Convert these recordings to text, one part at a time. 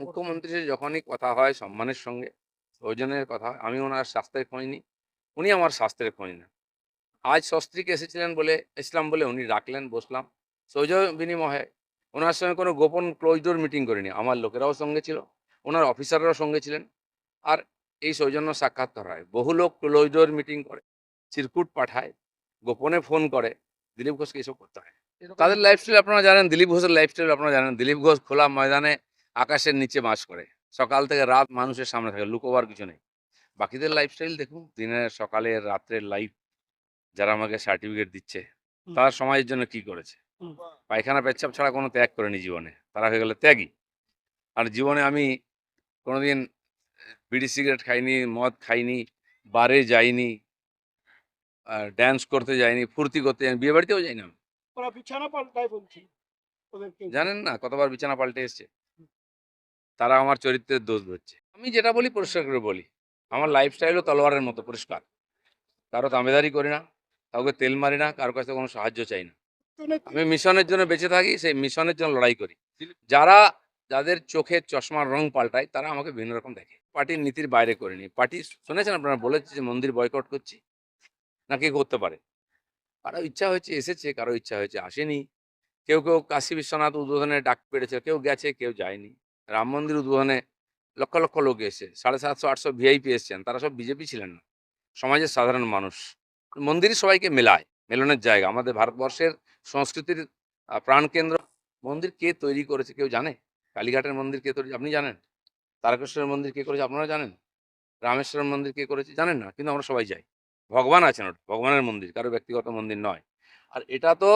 মুখ্যমন্ত্রীর যখনই কথা হয় সম্মানের সঙ্গে সৌজন্যের কথা হয়, আমি ওনার স্বাস্থ্যের খোঁজ নিই। উনি আমার স্বাস্থ্যের খোঁজ না আজ সস্ত্রীকে এসেছিলেন বলে ইসলাম বলে উনি ডাকলেন বসলাম। সৌজন্য বিনিময়ে ওনার সঙ্গে কোনো গোপন ক্লোজ ডোর মিটিং করিনি। আমার লোকেরাও সঙ্গে ছিল ওনার অফিসাররাও সঙ্গে ছিলেন। আর এই সৌজন্য সাক্ষাৎকার হয়। বহু লোক ক্লোজ ডোর মিটিং করে চিরকুট পাঠায় গোপনে ফোন করে দিলীপ ঘোষকে এসব করতে হয়। তাদের লাইফস্টাইল আপনারা জানেন দিলীপ ঘোষের লাইফস্টাইল আপনারা জানেন। দিলীপ ঘোষ খোলা ময়দানে আকাশের নিচে বাস করে। সকাল থেকে রাত মানুষের সামনে থাকে লুকোবার কিছু নেই। বাকিদের লাইফস্টাইল দেখুন দিনের সকালে রাত্রের লাইফ যারা আমাকে সার্টিফিকেট দিচ্ছে তারা সমাজের জন্য কি করেছে? পায়খানা পেচ্ছাপ ছাড়া কোনো ত্যাগ করেনি জীবনে। তারা হয়ে গেলে ত্যাগী। আর জীবনে আমি কোনোদিন বিড়ি সিগারেট খাইনি মদ খাইনি বারে যাইনি ড্যান্স করতে যাইনি ফুর্তি করতে যাইনি বিয়ে বাড়িতেও যাই না আমি। জানেন না কতবার বিছানা পাল্টে এসছে? তারা আমার চরিত্রের দোষ ধরছে। আমি যেটা বলি পরিষ্কার করে বলি আমার লাইফস্টাইলও তলোয়ারের মতো পরিষ্কার। কারও দামেদারি করি না কাউকে তেল মারি না কারও কাছে কোনো সাহায্য চাই না। আমি মিশনের জন্য বেঁচে থাকি সেই মিশনের জন্য লড়াই করি। যারা যাদের চোখের চশমার রং পাল্টায় তারা আমাকে বিভিন্ন রকম দেখে। পার্টির নীতির বাইরে করিনি পার্টি শুনেছেন আপনারা বলেছে যে মন্দির বয়কট করছি? নাকি করতে পারে? কারও ইচ্ছা হয়েছে এসেছে কারও ইচ্ছা হয়েছে আসেনি। কেউ কেউ কাশী বিশ্বনাথ উদ্বোধনে ডাক পেড়েছে কেউ গেছে কেউ যায়নি। রাম মন্দির উদ্বোধনে লক্ষ লক্ষ লোক এসে, সাড়ে সাতশো, আটশো ভিআইপি এসছেন, তারা সব বিজেপি ছিলেন না। সমাজের সাধারণ মানুষ। মন্দিরই সবাইকে মেলায়, মেলনের জায়গা। আমাদের ভারতবর্ষের সংস্কৃতির প্রাণকেন্দ্র। মন্দির কে তৈরি করেছে কেউ জানে? কালীঘাটের মন্দির কে তৈরি, আপনি জানেন? তারকেশ্বরের মন্দির কে করেছে, আপনারা জানেন? রামেশ্বরের মন্দির কে করেছে, জানেন না? কিন্তু আমরা সবাই যাই। ভগবান আছেন ওটা, ভগবানের মন্দির, কারও ব্যক্তিগত মন্দির নয়। আর এটা তো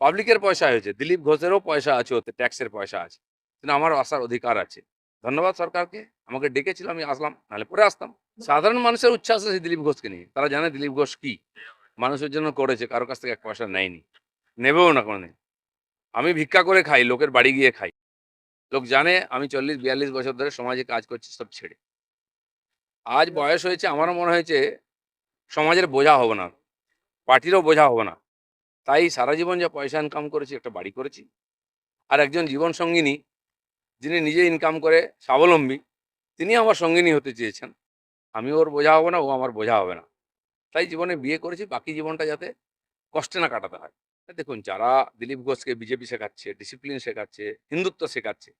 পাবলিকের পয়সা হয়েছে, দিলীপ ঘোষেরও পয়সা আছে ওতে ট্যাক্সের পয়সা আছে। কিন্তু আমার আসার অধিকার আছে। ধন্যবাদ সরকারকে আমাকে ডেকেছিল আমি আসলাম নাহলে পরে আসতাম। সাধারণ মানুষের উচ্ছ্বাস আছে দিলীপ ঘোষকে নিয়ে। তারা জানে দিলীপ ঘোষ কি। মানুষের জন্য করেছে কারও কাছ থেকে এক পয়সা নেয়নি। নেবেও না কোনোদিন। আমি ভিক্ষা করে খাই লোকের বাড়ি গিয়ে খাই। লোক জানে আমি চল্লিশ বিয়াল্লিশ বছর ধরে সমাজে কাজ করছি সব ছেড়ে। আজ বয়স হয়েছে আমারও মনে হয়েছে সমাজের বোঝা হবে না। পার্টিরও বোঝা হবে না। তাই সারা জীবন যা পয়সা ইনকাম করেছি একটা বাড়ি করেছি। আর একজন জীবন সঙ্গিনী যিনি নিজে ইনকাম করে স্বাবলম্বী, তিনি আমার সঙ্গিনী হতে চেয়েছেন। আমি ওর বোঝা হব না, ও আমার বোঝা হবে না। তাই জীবনে বিয়ে করেছি, বাকি জীবনটা যাতে কষ্টে না কাটাতে হয়। দেখুন, যারা দিলীপ ঘোষকে বিজেপি শেখাচ্ছে ডিসিপ্লিন শেখাচ্ছে, হিন্দুত্ব শেখাচ্ছে,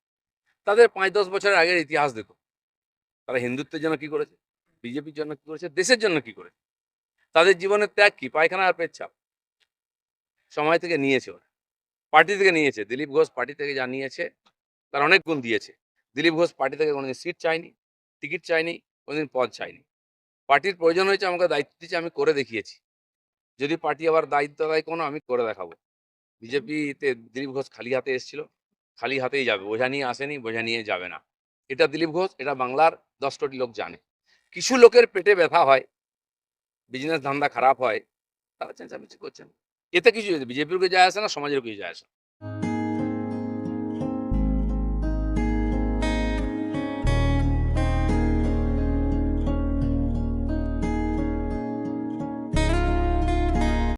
তাদের পাঁচ দশ বছরের আগের ইতিহাস দেখো তারা হিন্দুত্বের জন্য কি করেছে? বিজেপির জন্য কি করেছে? দেশের জন্য কি করেছে? তাদের জীবনের ত্যাগ কি? পায়খানা আর পেচ্ছাপ সময় থেকে নিয়েছে ওরা। পার্টি থেকে নিয়েছে। দিলীপ ঘোষ পার্টি থেকে যা নিয়েছে তার অনেক গুণ দিয়েছে। দিলীপ ঘোষ পার্টি থেকে কোনোদিন সিট চাইনি টিকিট চাইনি কোনোদিন পদ চাইনি পার্টির প্রয়োজন হয়েছে আমাকে দায়িত্ব দিয়েছে, আমি করে দেখিয়েছি। যদি পার্টি আবার দায়িত্ব দেয় কোনো, আমি করে দেখাবো। বিজেপিতে দিলীপ ঘোষ খালি হাতে এসেছিল, খালি হাতেই যাবে, বোঝা নিয়ে আসেনি, বোঝা নিয়ে যাবে না। এটা দিলীপ ঘোষ, এটা বাংলার দশ কোটি লোক জানে। কিছু লোকের পেটে ব্যথা হয় বিজনেস ধান্দা খারাপ হয়, তারা চেঁচামেচি করছেন। এতে কিছু, বিজেপির কে যায় আসে না, সমাজের কিছু যায় আসে না।